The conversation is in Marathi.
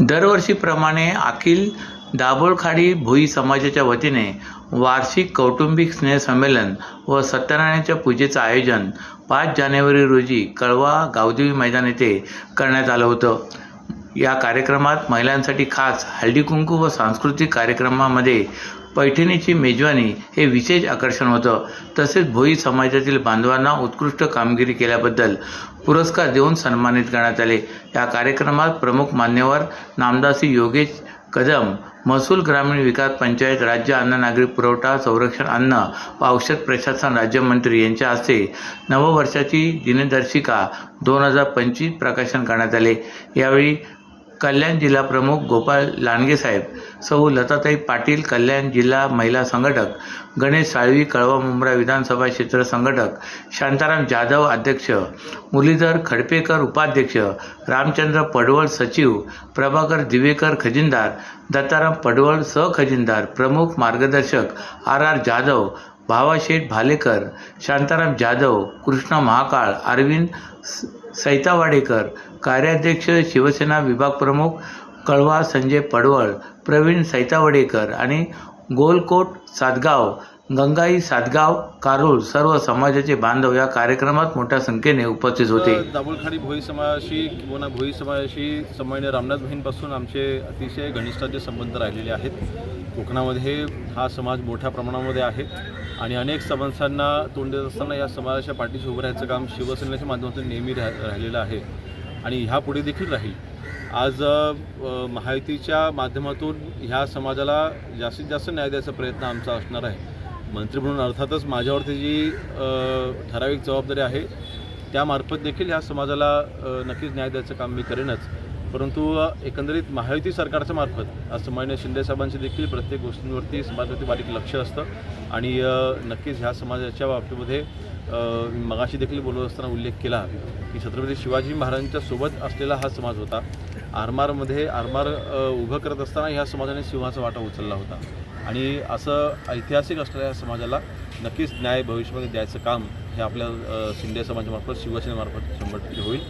दरवर्षीप्रमाणे अखिल दाभोळखाडी भोई समाजाच्या वतीने वार्षिक कौटुंबिक स्नेहसंमेलन व सत्यनारायणाच्या पूजेचं आयोजन पाच जानेवारी रोजी कळवा गावदेवी मैदान येथे करण्यात आलं होतं. या कार्यक्रमात महिलांसाठी खास हळदीकुंकू व सांस्कृतिक कार्यक्रमामध्ये पैठणीची मेजवानी हे विशेष आकर्षण होतं. तसेच भोई समाजातील बांधवांना उत्कृष्ट कामगिरी केल्याबद्दल पुरस्कार देऊन सन्मानित करण्यात आले. या कार्यक्रमात प्रमुख मान्यवर नामदासी योगेश कदम महसूल ग्रामीण विकास पंचायत राज्य अन्न नागरी पुरवठा संरक्षण अन्न व औषध प्रशासन राज्यमंत्री यांच्या हस्ते नववर्षाची दिनदर्शिका दोन हजार पंचवीस प्रकाशन करण्यात आले. यावेळी कल्याण जिल्हा प्रमुख गोपाळ लांडगे साहेब सौ लताताई पाटील कल्याण जिल्हा महिला संघटक गणेश साळवी कळवा मुंब्रा विधानसभा क्षेत्र संघटक शांताराम जाधव अध्यक्ष मुरलीधर खडपेकर उपाध्यक्ष रामचंद्र पडवळ सचिव प्रभाकर दिवेकर खजिनदार दत्ताराम पडवळ सहखजिनदार प्रमुख मार्गदर्शक आर आर जाधव भावाशेठ भालेकर शांताराम जाधव कृष्ण महाकाळ अरविंद सैता वाडेकर कार्याध्यक्ष शिवसेना विभाग प्रमुख कळवा संजय पडवळ प्रवीण सैतावडेकर आणि गोलकोट सातगाव गंगाई सातगाव कारूळ सर्व समाजाचे बांधव या कार्यक्रमात मोठ्या संख्येने उपस्थित होते. दाभोळखाडी भोई समाजाशी किंवा भोई समाजाशी संबंधित रामनाथ बहीणपासून आमचे अतिशय घनिष्ठाचे संबंध राहिलेले आहेत. कोकणामध्ये हा समाज मोठ्या प्रमाणामध्ये आहे. आणि अनेक समस्यांना तोंड देत असताना या समाजाच्या पाठीशी उभं राहायचं काम शिवसेनेच्या माध्यमातून नेहमी राह राहिलेलं आहे. आणि ह्यापुढे देखील राहील. आज माहितीच्या माध्यमातून ह्या समाजाला जास्तीत जास्त न्याय द्यायचा प्रयत्न आमचा असणार आहे. मंत्री म्हणून अर्थातच माझ्यावरती जी ठराविक जबाबदारी आहे त्यामार्फत देखील ह्या समाजाला नक्कीच न्याय द्यायचं काम मी करेनच. परंतु एकंदरीत महायुती सरकारच्या मार्फत आज मान्य शिंदेसाहेबांचे देखील प्रत्येक गोष्टींवरती समाजावरती बारीक लक्ष असतं. आणि नक्कीच ह्या समाजाच्या बाबतीमध्ये मगाशी देखील बोलत असताना उल्लेख केला की छत्रपती शिवाजी महाराजांच्या सोबत असलेला हा समाज होता. आरमारमध्ये आरमार उभं करत असताना ह्या समाजाने सिंहाचा वाटा उचलला होता. आणि असं ऐतिहासिक असणाऱ्या या समाजाला नक्कीच न्याय भविष्यामध्ये द्यायचं काम हे आपल्या शिंदे समाजामार्फत शिवसेनेमार्फत शंभर टक्के होईल.